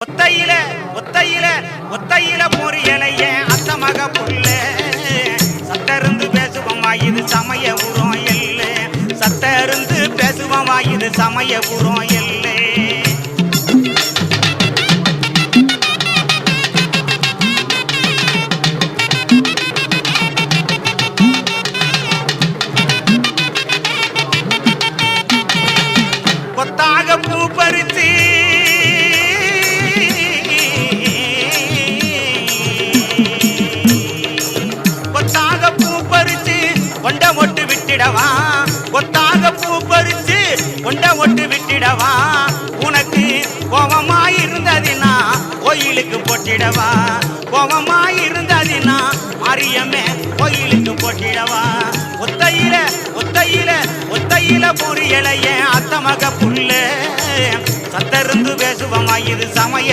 ஒத்தையில ஒத்தையில ஒத்தையில பொரியலைய அத்தமக புள்ள சத்தருந்து பேசுவோமா இது சமய உரம் எல்ல. சத்தருந்து பேசுவோமா இது சமய உரம் எல்லே. கொத்தாக பூ பறிச்சு கொண்ட ஒட்டு விட்டிடவா? உனக்கு கோபமாயிருந்ததினா கோயிலுக்கு போட்டிடவா? கோபமாயிருந்ததினா மாரியம்மே கோயிலுக்கு போட்டிடவா? ஒத்தையில ஒத்தையில ஒத்தையில பொரியலைய அத்தமக புள்ள சத்தருந்து பேசுவமா இது சமய